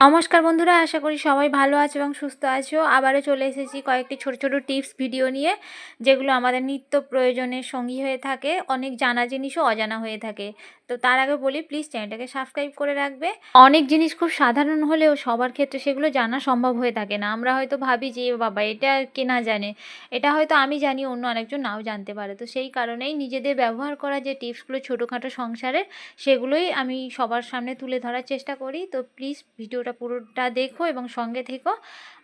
নমস্কার বন্ধুরা, আশা করি সবাই ভালো আছো এবং সুস্থ আছো। আবারও চলে এসেছি কয়েকটি ছোট ছোট টিপস ভিডিও নিয়ে, যেগুলো আমাদের নিত্য প্রয়োজনের সঙ্গী হয়ে থাকে, অনেক জানা জিনিসও অজানা হয়ে থাকে। তো তার আগে বলি প্লিজ চ্যানেলটাকে সাবস্ক্রাইব করে রাখবে। অনেক জিনিস খুব সাধারণ হলেও সবার ক্ষেত্রে সেগুলো জানা সম্ভব হয়ে থাকে না। আমরা হয়তো ভাবি যে বাবা, এটা কে না জানে? এটা হয়তো আমি জানি, অন্য আরেকজন নাও জানতে পারে। তো সেই কারণেই নিজেদের ব্যবহার করা যে টিপসগুলো ছোটোখাটো সংসারের, সেগুলোই আমি সবার সামনে তুলে ধরার চেষ্টা করি। তো প্লিজ ভিডিওটা পুরোটা দেখো এবং সঙ্গে থেকো।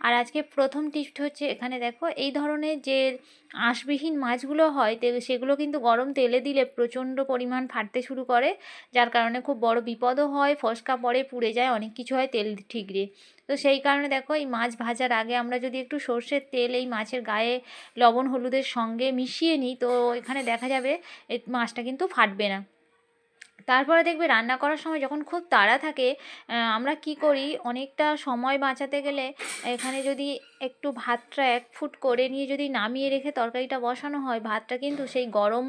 আর আজকে প্রথম টিপস হচ্ছে এখানে দেখো, এই ধরনের যে আঁশবিহীন মাছগুলো হয় সেগুলো কিন্তু গরম তেলে দিলে প্রচণ্ড পরিমাণ ফাটতে শুরু করে, যার কারণে খুব বড় বিপদও হয়, ফসকা পড়ে, পুড়ে যায়, অনেক কিছু হয় তেল ঠিকরে। তো সেই কারণে দেখো, এই মাছ ভাজার আগে আমরা যদি একটু সর্ষের তেল এই মাছের গায়ে লবণ, হলুদের সঙ্গে মিশিয়ে নিই, তো এখানে দেখা যাবে মাছটা কিন্তু ফাটবে না। তারপরে দেখবে রান্না করার সময় যখন খুব তাড়া থাকে আমরা কি করি? অনেকটা সময় বাঁচাতে গেলে এখানে যদি একটু ভাতটা এক ফুট করে নিয়ে যদি নামিয়ে রেখে তরকারিটা বসানো হয়, ভাতটা কিন্তু সেই গরম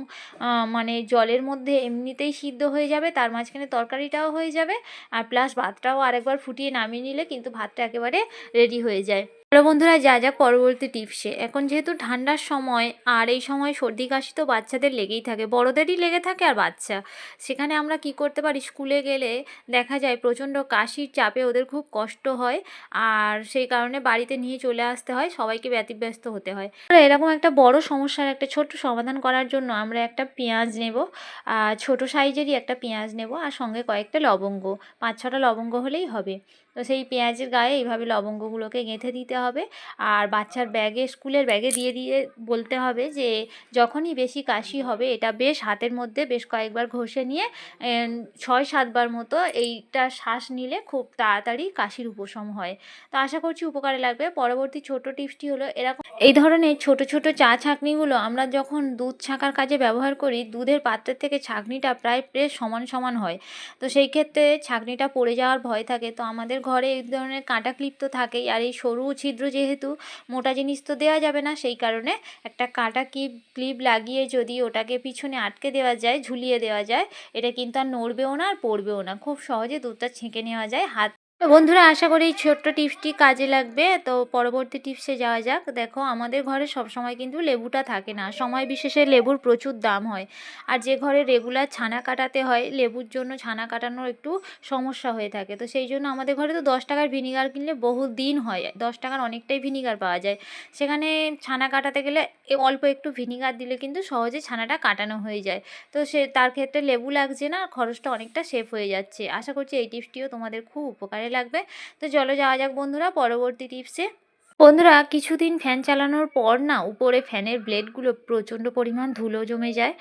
মানে জলের মধ্যে এমনিতেই সিদ্ধ হয়ে যাবে, তার মাঝখানে তরকারিটাও হয়ে যাবে, আর প্লাস ভাতটাও আরেকবার ফুটিয়ে নামিয়ে নিলে কিন্তু ভাতটা একেবারে রেডি হয়ে যায়। হ্যালো বন্ধুরা যা যা পরবর্তী টিপসে এখন যেহেতু ঠান্ডার সময়, আর এই সময় সর্দি কাশি তো বাচ্চাদের লেগেই থাকে, বড়োদেরই লেগে থাকে আর বাচ্চা। সেখানে আমরা কি করতে পারি? স্কুলে গেলে দেখা যায় প্রচণ্ড কাশির চাপে ওদের খুব কষ্ট হয়, আর সেই কারণে বাড়িতে নিয়ে চলে আসতে হয়, সবাইকে ব্যতিব্যস্ত হতে হয়। এরকম একটা বড় সমস্যার একটা ছোট্ট সমাধান করার জন্য আমরা একটা পেঁয়াজ নেব ছোট সাইজেরই একটা পেঁয়াজ নেব, আর সঙ্গে কয়েকটা লবঙ্গ, পাঁচ ছটা লবঙ্গ হলেই হবে। তো সেই পেঁয়াজের গায়ে এইভাবে লবঙ্গগুলোকে গেঁথে দিতে হবে। আর বাচ্চার ব্যাগে, স্কুলের ব্যাগে দিয়ে দিয়ে বলতে হবে যে, যখনই বেশি কাশি হবে, এটা বেশ হাতের মধ্যে বেশ কয়েকবার ঘষে নিয়ে ছয়, সাতবার মতো এইটা শ্বাস নিলে খুব তাড়াতাড়ি কাশির উপশম হয়। তো আশা করছি উপকারে লাগবে। পরবর্তী ছোট টিপসটি হলো এরকম এই ধরনের ছোট ছোট চা ছাঁকনিগুলো আমরা যখন দুধ ছাঁকার কাজে ব্যবহার করি, দুধের পাত্রের থেকে ছাঁকনিটা প্রায় বেশ সমান সমান হয়। তো সেই ক্ষেত্রে ছাঁকনিটা পড়ে যাওয়ার ভয় থাকে। তো আমাদের ঘরে এই ধরনের কাঁটা ক্লিপ তো থাকেই। আর এই সরু ছিদ্র যেহেতু, মোটা জিনিস তো দেওয়া যাবে না। সেই কারণে একটা কাঁটা ক্লিপ ক্লিপ লাগিয়ে যদি ওটাকে পিছনে আটকে দেওয়া যায়, ঝুলিয়ে দেওয়া যায়, এটা কিন্তু আর নড়বেও না আর পড়বেও না। খুব সহজে দুধটা ছেঁকে নেওয়া যায়, হাত তো বন্ধুরা, আশা করি এই ছোট্ট টিপসটি কাজে লাগবে। তো পরবর্তী টিপসে যাওয়া যাক। দেখো, আমাদের ঘরে সব সময় কিন্তু লেবুটা থাকে না। সময় বিশেষে লেবুর প্রচুর দাম হয়। আর যে ঘরে রেগুলার ছানা কাটাতে হয়, লেবুর জন্য ছানা কাটানোর একটু সমস্যা হয়ে থাকে। তো সেই জন্য আমাদের ঘরে তো দশ টাকার ভিনিগার কিনলে বহু দিন হয়। দশ টাকার অনেকটাই ভিনিগার পাওয়া যায়। সেখানে ছানা কাটাতে গেলে অল্প একটু ভিনিগার দিলে কিন্তু সহজে ছানাটা কাটানো হয়ে যায়। তো সে, তার ক্ষেত্রে লেবু লাগছে না, খরচটা অনেকটা সেফ হয়ে যাচ্ছে। আশা করছি এই টিপসটিও তোমাদের খুব উপকারে লাগবে। তো চলো যাওয়া যাক বন্ধুরা পরবর্তী টিপসে। বন্ধুরা, কিছুদিন ফ্যান চালানোর পর না উপরে ফ্যানের ব্লেডগুলো প্রচণ্ড পরিমাণ ধুলো জমে যায়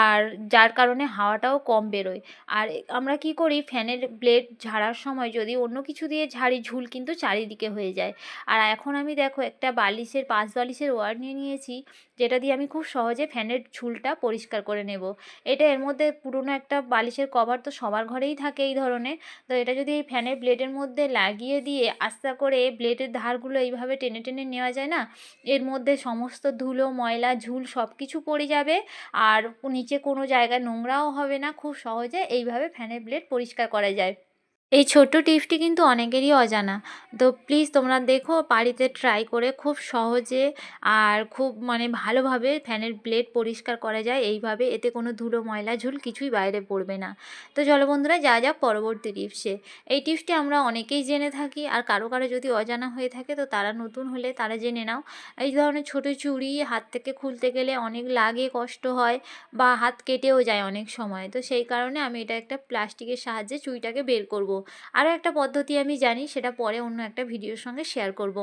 আর যার কারণে হাওয়াটাও কম বেরোয়। আর আমরা কি করি, ফ্যানের ব্লেড ঝাড়ার সময় যদি অন্য কিছু দিয়ে ঝাড়ি, ঝুল কিন্তু চারিদিকে হয়ে যায়। আর এখন আমি দেখো একটা বালিশের, পাঁচ বালিশের ওয়ার নিয়ে নিয়েছি, যেটা দিয়ে আমি খুব সহজে ফ্যানের ঝুলটা পরিষ্কার করে নেব। এটা এর মধ্যে পুরনো একটা বালিশের কভার তো সবার ঘরেই থাকে এই ধরনের। তো এটা যদি এই ফ্যানের ব্লেডের মধ্যে লাগিয়ে দিয়ে আস্তে করে ব্লেডের ধারগুলো এইভাবে টেনে টেনে নেওয়া যায় না? এর মধ্যে সমস্ত ধুলো, ময়লা, ঝুল সব কিছু পড়ে যাবে। আর নিচে কোনো জায়গায় নোংরাও হবে না, খুব সহজে এইভাবে ফ্যানের ব্লেড পরিষ্কার করা যায়। এই ছোট্ট টিপসটি কিন্তু অনেকেরই অজানা। তো প্লিজ তোমরা দেখো, বাড়িতে ট্রাই করে খুব সহজে আর খুব মানে ভালোভাবে ফ্যানের ব্লেড পরিষ্কার করা যায়। এইভাবে এতে কোনো ধুলো, ময়লা, ঝুল কিছুই বাইরে পড়বে না। তো চলো বন্ধুরা, যা যা পরবর্তী টিপসে এই টিপসটি আমরা অনেকেই জেনে থাকি আর কারও কারও যদি অজানা হয়ে থাকে তো তারা নতুন হলে তারা জেনে নাও। এই ধরনের ছোটো চুড়ি হাত থেকে খুলতে গেলে অনেক লাগে, কষ্ট হয় বা হাত কেটেও যায় অনেক সময়। তো সেই কারণে আমি এটা একটা প্লাস্টিকের সাহায্যে চুড়িটাকে বের করব। আরও একটা পদ্ধতি আমি জানি সেটা পরে অন্য একটা ভিডিওর সঙ্গে শেয়ার করব।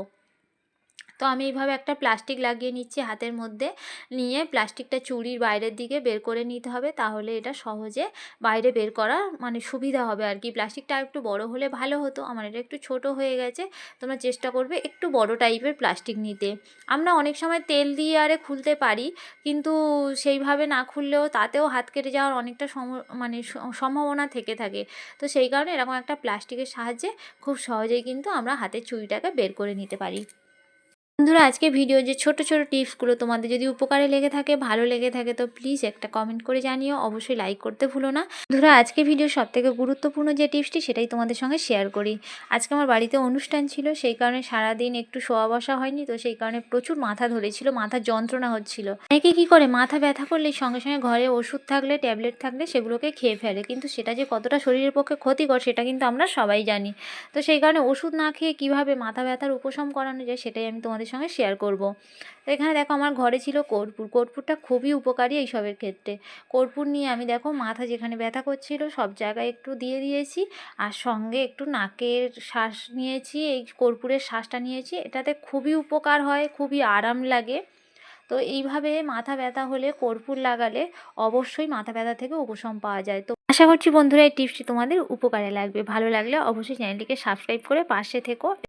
তো আমি এইভাবে একটা প্লাস্টিক লাগিয়ে নিচ্ছি হাতের মধ্যে। নিয়ে প্লাস্টিকটা চুড়ির বাইরের দিকে বের করে নিতে হবে। তাহলে এটা সহজে বাইরে বের করা মানে সুবিধা হবে আর কি। প্লাস্টিকটা একটু বড় হলে ভালো হতো। আমার এটা একটু ছোট হয়ে গেছে। তোমরা চেষ্টা করবে একটু বড় টাইপের প্লাস্টিক নিতে। আমরা অনেক সময় তেল দিয়ে আরে খুলতে পারি, কিন্তু সেইভাবে না খুললেও তাতেও হাত কেটে যাওয়ার অনেকটা সম মানে সম্ভাবনা থেকে থাকে। তো সেই কারণে এরকম একটা প্লাস্টিকের সাহায্যে খুব সহজেই কিন্তু আমরা হাতের চুড়িটাকে বের করে নিতে পারি। বন্ধুরা, আজকে ভিডিও যে ছোট ছোট টিপসগুলো তোমাদের যদি উপকারে লেগে থাকে, ভালো লেগে থাকে, তো প্লিজ একটা কমেন্ট করে জানিও। অবশ্যই লাইক করতে ভুলো না। বন্ধুরা, আজকে ভিডিও সব থেকে গুরুত্বপূর্ণ যে টিপসটি সেটাই তোমাদের সঙ্গে শেয়ার করি। আজকে আমার বাড়িতে অনুষ্ঠান ছিল, সেই কারণে সারাদিন একটু শোয়া বসা হয়নি, তো সেই কারণে প্রচুর মাথা ধরেছিল মাথার যন্ত্রণা হচ্ছিল। অনেকে কী করে, মাথা ব্যথা করলে সঙ্গে সঙ্গে ঘরে ওষুধ থাকলে, ট্যাবলেট থাকলে সেগুলোকে খেয়ে ফেলে। কিন্তু সেটা যে কতটা শরীরের পক্ষে ক্ষতিকর, সেটা কিন্তু আমরা সবাই জানি। তো সেই কারণে ওষুধ না খেয়ে কীভাবে মাথা ব্যথার উপশম করানো যায়, সেটাই আমি তোমাদের সঙ্গে শেয়ার করব। এখানে দেখো আমার ঘরে ছিল কর্পূর। কর্পূরটা খুবই উপকারী এইসবের ক্ষেত্রে। কর্পূর নিয়ে আমি দেখো মাথা যেখানে ব্যথা করছিল সব জায়গায় একটু দিয়ে দিয়েছি আর সঙ্গে একটু নাকের শ্বাস নিয়েছি, এই কর্পূরের শ্বাসটা নিয়েছি। এটাতে খুবই উপকার হয়, খুবই আরাম লাগে। তো এইভাবে মাথা ব্যথা হলে কর্পূর লাগালে অবশ্যই মাথা ব্যথা থেকে উপশম পাওয়া যায়। তো আশা করছি বন্ধুরা এই টিপসটি তোমাদের উপকারে লাগবে। ভালো লাগলে অবশ্যই চ্যানেলটিকে সাবস্ক্রাইব করে পাশে থেকো।